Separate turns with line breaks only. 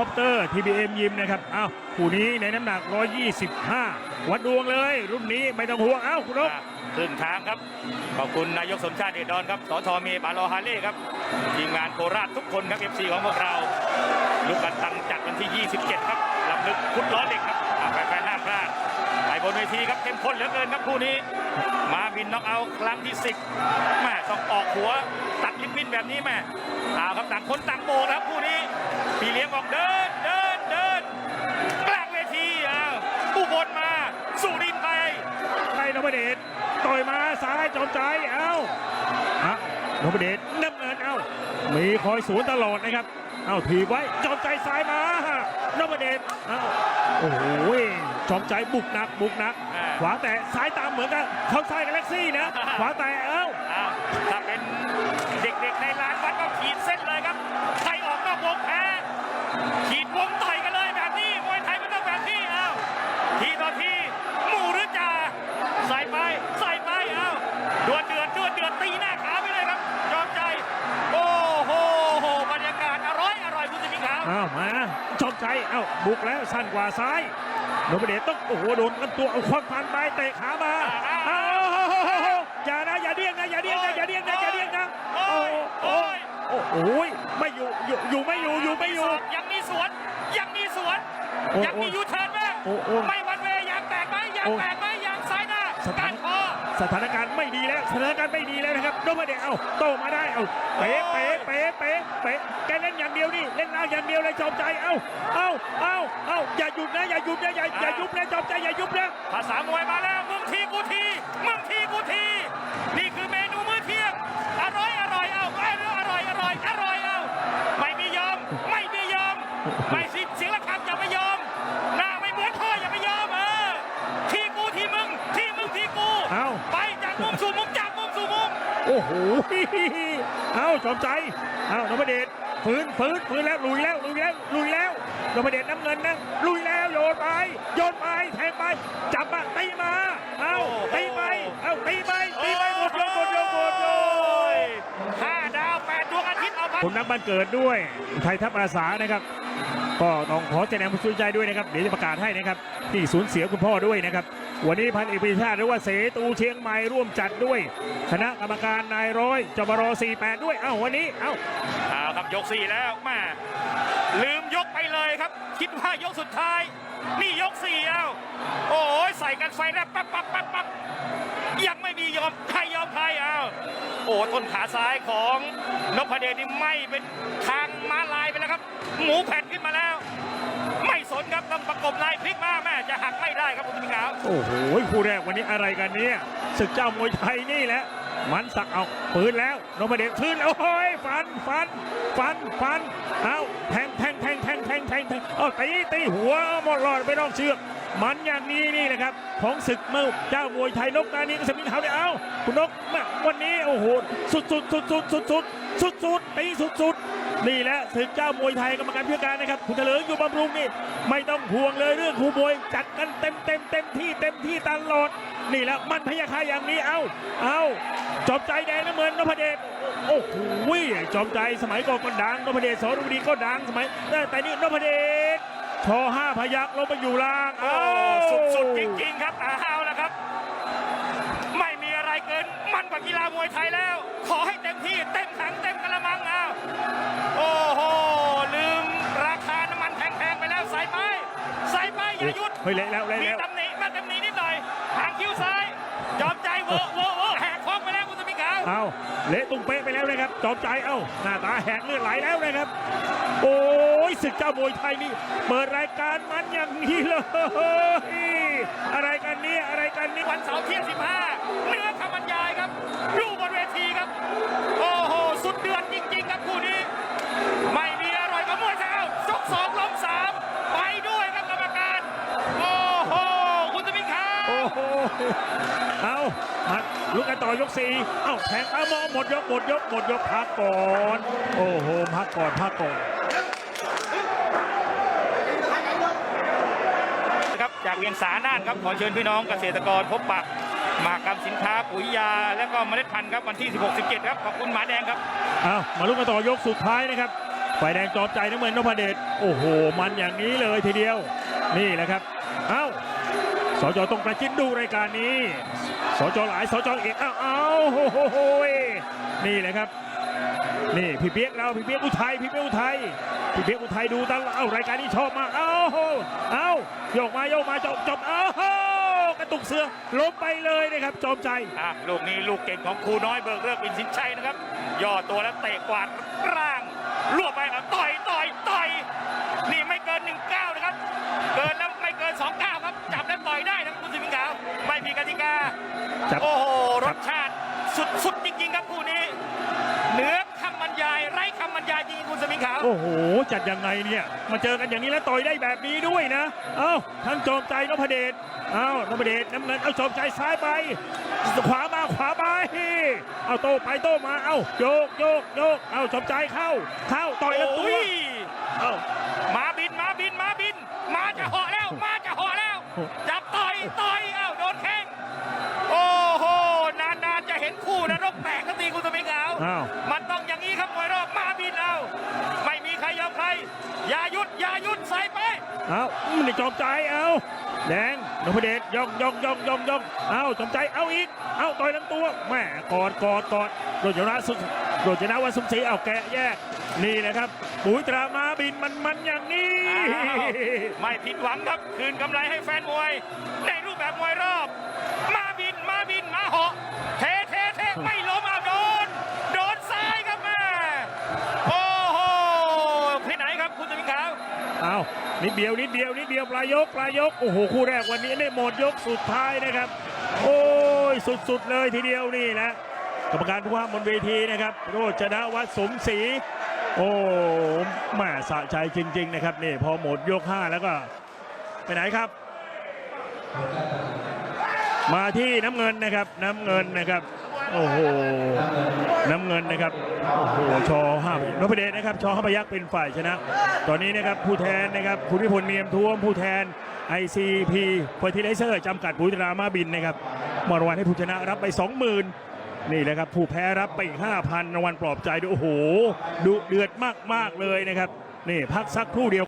คอปเตอร์ TBM ยิมนะครับ อ้าวคู่นี้ในน้ำหนัก 125 วัดดวงเลย รุ่นนี้ไม่ต้องห่วง อ้าวคุณนก
ครึ่งทางครับ ขอบคุณนายกสมชาติเดชดอนครับ สทเมปาโลฮาเล่ครับ ทีมงานโคราชทุกคนครับ FC ของพวกเรา ลูกกันตังจัดวันที่ 27 ครับลำลึกพุทธล้อเด็กครับแฟนๆห้ามพลาดไปบนเวทีครับเข้มข้นเหลือเกินครับคู่นี้ มาบินน็อกเอาครั้งที่ 10แม่ต้องออกหัวตัดลิปบินแบบนี้แม่เอาครับต่างคนต่างโบกครับคู่นี้ พี่เลี้ยงบอกเดินเดินเดินกลางเวทีอ้าวอุบลมาสุรินทร์ไป
ไทยนพเดชต่อยมาซ้ายจอมใจเอ้าฮะนพเดชน้ำเงินเอ้ามีคอยสวนตลอดนะครับเอ้าถีบไว้จอมใจซ้ายมานพเดชเอ้าโอ้โหจอมใจบุกหนักบุกหนัก
อ่า
ขวาแต่ซ้ายตามเหมือนกันเขาซ้ายกับเล็กซี่นะขวาแต่เอ้า
อ้าวถ้าเป็นเด็กๆในลาน เอ้าบุก
แล้วสั้นกว่าซ้ายนพเดชต้องโอ้โหโดนกันตัวเอาควักพันไปเตะขามาเอ้าอย่านะอย่าเดี้ยงนะอย่าเดี้ยงนะอย่าเดี้ยงนะอย่าเดี้ยงนะ
โอ้ยโอ้ย
โอ้โหไม่อยู่อยู่อยู่ไม่อยู่อยู่ไม่อยู่
ยังมีสวนยังมีสวน
โอ้
ยังมี
โอ้
ยูเทิร์นไหม
โอ้โอ้
ไม่หวันเวยางแตกไหมยาง
โอ้
แตกไหมยางซ้ายหน้า
สถา
กานรคอ
สถานการณ์ไม่ดีแล้วสถานการณ์ไม่ดีแล้วนะครับนพเดชเอาโตมาได้เอาเป๊ะเป๊ะเป๊ะเป๊ะเป๊ะแกเล่นอย่างเดียวนี่เล่นล่างอย่างเดียวเลยจอมใจเอาเอาเอาเอาอย่าหยุดนะอย่าหยุดนะอย่าอย่ายุบนะจอมใจอย่ายุบนะ
ภาษามวยมาแล้วมึงทีกูทีมึงทีกูทีนี่คือเมนูมื้อเที่ยงอร่อยอร่อยเอาอร่อยอร่อยอร่อยอร่อยเอาไม่มียอมไม่มียอมไม่ มุมสู่มุมจากมุมสู่มุม
โอ้โหเอาจอมใจเอานพเดชฝืนฝืนฝืนแล้วลุยแล้วลุยแล้วลุยแล้วนพเดชน้ำเงินนะลุยแล้วโยนไปโยนไปแทงไปจับมาตีมาเอาตีไปเอาตีไปตีไปหมดยกหมดยกหมดยก
ห้าดาวแปดดวงอาทิตย์เอาพัน
ผมนักบ้านเกิดด้วยไทยทัพอาสานะครับก็ต้องขอแสดงความสุขใจด้วยนะครับเดี๋ยวจะประกาศให้นะครับที่สูญเสียคุณพ่อด้วยนะครับ วันนี้พันเอกปรีชาติหรือว่าเสตูเชียงใหม่ร่วมจัดด้วย คณะกรรมการนายร้อยจบร48 ด้วย เอ้าวันนี้ เอ้า
เอาครับยกสี่แล้วแม่ลืมยกไปเลยครับ คิดว่ายกสุดท้าย นี่ยกสี่เอาโอ้ยใส่กันไฟแลบปั๊บปั๊บปั๊บปั๊บยังไม่มียอมใครยอมใครเอาโอ้ต้นขาซ้ายของนพเดชนี่ไม่เป็นทางม้าลายไปแล้วครับ หมูแผ่นขึ้นมาแล้ว ไม่สนครับต้องประกบลายพลิกมาแม่จะหักไม่ได้ครับคุณผู้ชมครับ
โอ้โหคู่แรกวันนี้อะไรกันเนี่ยศึกเจ้ามวยไทยนี่แหละมันสักเอาปืนแล้วนพเดชทืนโอ้ยฟันฟันฟันฟันเอาแทงแทงแทงแทงแทงแทงแทงเอาตีตีหัวหมดหลอดไปนอกเชือกมันอย่างนี้นี่นะครับ ของศึกเมื่อเจ้ามวยไทยนกตานี้ก็สมิงเขาเนี่ยเอาคุณนกวันนี้โอ้โหสุดสุดสุดสุดสุดสุดสุดสุดตีสุดสุด นี่แหละศึกเจ้ามวยไทยกรรมการพิการนะครับคุณเถลิงอยู่บำรุงนี่ไม่ต้องห่วงเลยเรื่องครูมวยจัดกันเต็มเต็มเต็มที่เต็มที่ตลอดนี่แหละมันพยาคาอย่างนี้เอาเอาจอมใจแดงน้ำเงินนพเดชโอ้โหจอมใจสมัยก่อนก็ดังนพเดชสอรุดีก็ดังสมัยแต่แต่นี่นพเดชชอห้าพยักลงมาอยู่ล่าง
โอ้
เอ้า
สุดๆจริงๆครับเอาละครับ ไม่มีอะไรเกินมันกว่ากีฬามวยไทยแล้ว ขอให้เต็มที่เต็มถังเต็มกระมังเอาโฮ้
ยเละแล้วเละ
มี
แล้ว
ตำหนิมาตำหนินิดหน่อยหางคิ้วซ้าย ยอมใจเวอร์เวอร์เวอร์แหกคอกไปแล้วคุณสมิงขาว
เอาเละตุ้งเป๊ะไปแล้วนะครับจอมใจเอ้าหน้าตาแหกเลือดไหลแล้วนะครับ โอ้ยศึกเจ้ามวยไทยนี่เปิดรายการมันอย่างนี้เลยอะไรกันเนี่ยอะไรกันเนี่ย
วันเสาร์เที่ยง15เนื้อคำบรรยายครับอยู่บนเวทีครับ โอ้โหสุดเดือดจริง ๆ ครับคู่นี้ ไม่มีอร่อยกับมวยไทยเอาซกสองล้มสามไปด้วยครับกรรมการ โอ้โห คุณสมิงขาว
โอ้โห เอามา ลุกกันต่อยกสี่เอ้าแทงเอามอหมดยกหมดยกหมดยกพักก่อน โอ้โหพักก่อนพักก่อน
นะครับจากเวียงสาน่านครับขอเชิญพี่น้องเกษตรกรพบปะมหากรรมสินค้าปุ๋ยยา และก็เมล็ดพันธุ์ครับวันที่ 16-17 ครับ ขอบคุณหมาแดงครับ
เอามาลุกกันต่อยกสุดท้ายนะครับฝ่ายแดงจอมใจน้ำเงินนพเดชโอ้โห มันอย่างนี้เลยทีเดียว นี่แหละครับ เอ้าสจต้องประจินดูรายการนี้ สจหลายสจเอกเอ้าเอ้าโหโหโหนี่แหละครับ นี่พี่เปียกเราพี่เปียกอุทัยพี่เปียกอุทัยพี่เปียกอุทัยดูตลอดเอ้ารายการนี้ชอบมากเอ้าเอ้าโยกมาโยกมาจบจบเอ้ากระตุกเสือล้มไปเลยนะครับจอมใจ
อะลูกนี้ลูกเก่งของครูน้อยเบิกเลิกอินสินชัยนะครับ ย่อตัวแล้วเตะกวาดร่างลวบไปครับต่อยต่อยต่อย นี่ไม่เกิน 19 นะครับ เกินแล้วไม่เกิน 29 ครับ จับแล้วต่อยได้นะครับคุณสิมิงขาวไม่มีกติกา
จับ
โอ้โห รสชาติสุดๆจริงๆครับคู่นี้ เหนือคำบรรยาย ไร้คำบรรยายจริงๆคุณสมิงขาว
โอ้โห จัดยังไงเนี่ย มาเจอกันอย่างนี้แล้วต่อยได้แบบนี้ด้วยนะ เอ้าทั้งโจมใจนพเดช เอ้านพเดชน้ำเงิน เอาโจมใจซ้ายไป ขวามาขวาไป เอาโต้ไปโต้มา เอาโยกโยกโยก เอาโจมใจเข้า เข้าต่อยแล้วตัว
โอ้ย
เอ้า
มาบินมาบินมาบิน มาจะเหาะแล้ว มาจะเหาะแล้ว
โอ้
จับต่อยต่อยเอ้าโดนแข้งโอ้โห นานๆจะเห็นคู่นรกแตกสักทีคุณสมิงขาว
อ้าว
มันต้องอย่างนี้ครับมวยรอบมาบินเอา ไม่มีใครยอมใคร อย่าหยุดอย่าหยุดใส่ไป
เอามันได้โจมใจเอาแดงนพเดชย่องย่องย่องย่องย่องเอาโจมใจเอาอีก เอาต่อยลำตัวแม่กอดกอดกอดโดนชนะสุดโดนชนะวันสมศรีเอาแกะแยกนี่นะครับปุ๋ยตรามาบินมันมันอย่างนี้
อ้าวไม่ผิดหวังครับคืนกำไรให้แฟนมวย ในรูปแบบมวย นิด
เดียวนิดเดียวนิดเดียวปลายกปลายกโอ้โหคู่แรกวันนี้ได้หมดยกสุดท้ายนะครับ โอ้ยสุดๆเลยทีเดียวนี่นะกรรมการผู้ว่าบนเวทีนะครับ โรจนวัฒน์สมศรีโอ้แม่สะใจจริง ๆ นะครับนี่พอหมดยก5แล้วก็ไปไหนครับ มาที่น้ำเงินนะครับน้ำเงินนะครับ โอ้โห น้ำเงินนะครับ โอ้โห ชอห้านพเดชนะครับ ชอห้าพยักเป็นฝ่ายชนะ ตอนนี้นะครับผู้แทนนะครับคุณพิพลเนียมท้วมผู้แทน ICP Fertilizer จำกัดปุ๋ยตรามาบินนะครับมอรางวัลให้ผู้ชนะรับไป 20,000นี่แหละครับผู้แพ้รับไปอีก5,000รางวัลปลอบใจด้วยโอ้โหดุเดือดมากๆเลยนะครับ นี่พักสักครู่เดียว